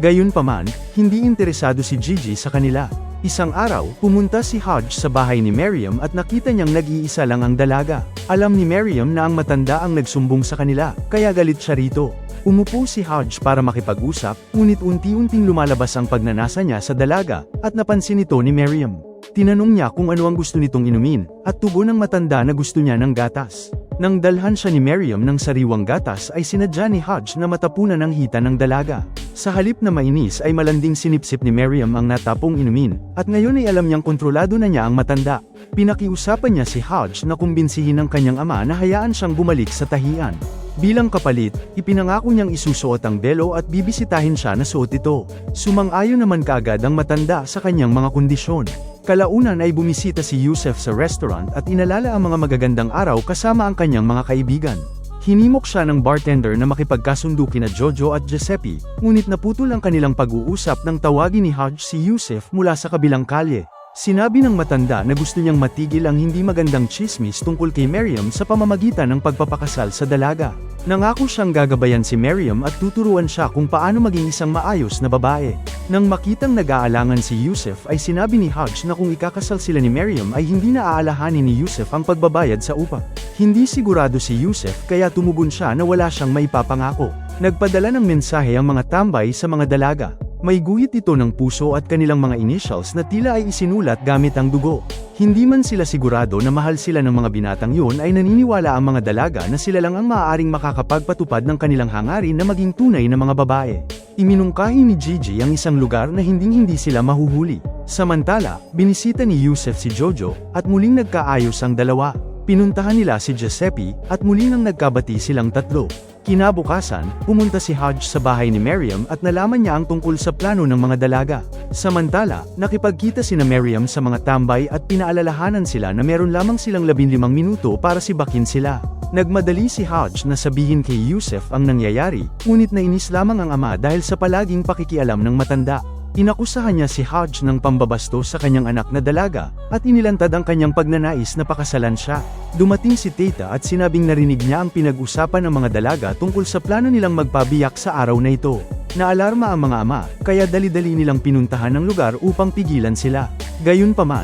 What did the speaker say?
Gayunpaman, hindi interesado si Gigi sa kanila. Isang araw, pumunta si Hodge sa bahay ni Miriam at nakita niyang nag-iisa lang ang dalaga. Alam ni Miriam na ang matanda ang nagsumbong sa kanila, kaya galit siya rito. Umupo si Hodge para makipag-usap, ngunit unti-unting lumalabas ang pagnanasa niya sa dalaga, at napansin ito ni Miriam. Tinanong niya kung ano ang gusto nitong inumin, at tubo ng matanda na gusto niya ng gatas. Nang dalhan siya ni Miriam ng sariwang gatas ay sinadya ni Hodge na matapunan ang hita ng dalaga. Sa halip na mainis ay malanding sinipsip ni Miriam ang natapong inumin, at ngayon ay alam niyang kontrolado na niya ang matanda. Pinakiusapan niya si Hodge na kumbinsihin ng kanyang ama na hayaan siyang bumalik sa tahian. Bilang kapalit, ipinangako niyang isusuot ang belo at bibisitahin siya na suot ito. Sumang-ayon naman kaagad ang matanda sa kanyang mga kondisyon. Kalaunan ay bumisita si Yusef sa restaurant at inalala ang mga magagandang araw kasama ang kanyang mga kaibigan. Hinimok siya ng bartender na makipagkasundo kina Jojo at Giuseppe, ngunit naputol ang kanilang pag-uusap nang tawagin ni Hodge si Yusef mula sa kabilang kalye. Sinabi ng matanda na gusto niyang matigil ang hindi magandang chismis tungkol kay Miriam sa pamamagitan ng pagpapakasal sa dalaga. Nangako siyang gagabayan si Miriam at tuturuan siya kung paano maging isang maayos na babae. Nang makitang nag-aalangan si Yusef ay sinabi ni Hodge na kung ikakasal sila ni Miriam ay hindi na aalahanin ni Yusef ang pagbabayad sa upa. Hindi sigurado si Yusef kaya tumugon siya na wala siyang maipapangako. Nagpadala ng mensahe ang mga tambay sa mga dalaga. May guhit ito ng puso at kanilang mga initials na tila ay isinulat gamit ang dugo. Hindi man sila sigurado na mahal sila ng mga binatang yun ay naniniwala ang mga dalaga na sila lang ang maaaring makakapagpatupad ng kanilang hangarin na maging tunay na mga babae. Iminungkahi ni Gigi ang isang lugar na hinding-hindi sila mahuhuli. Samantala, binisita ni Yusef si Jojo, at muling nagkaayos ang dalawa. Pinuntahan nila si Giuseppe, at muli nang nagkabati silang tatlo. Kinabukasan, pumunta si Hodge sa bahay ni Miriam at nalaman niya ang tungkol sa plano ng mga dalaga. Samantala, nakipagkita sina Miriam sa mga tambay at pinaalalahanan sila na meron lamang silang 15 minuto para sibakin sila. Nagmadali si Hodge na sabihin kay Yusef ang nangyayari, ngunit nainis lamang ang ama dahil sa palaging pakikialam ng matanda. Inakusahan niya si Hodge ng pambabastos sa kanyang anak na dalaga, at inilantad ang kanyang pagnanais na pakasalan siya. Dumating si Tita at sinabing narinig niya ang pinag-usapan ng mga dalaga tungkol sa plano nilang magpabiyak sa araw na ito. Naalarma ang mga ama, kaya dali-dali nilang pinuntahan ang lugar upang pigilan sila. Gayunpaman,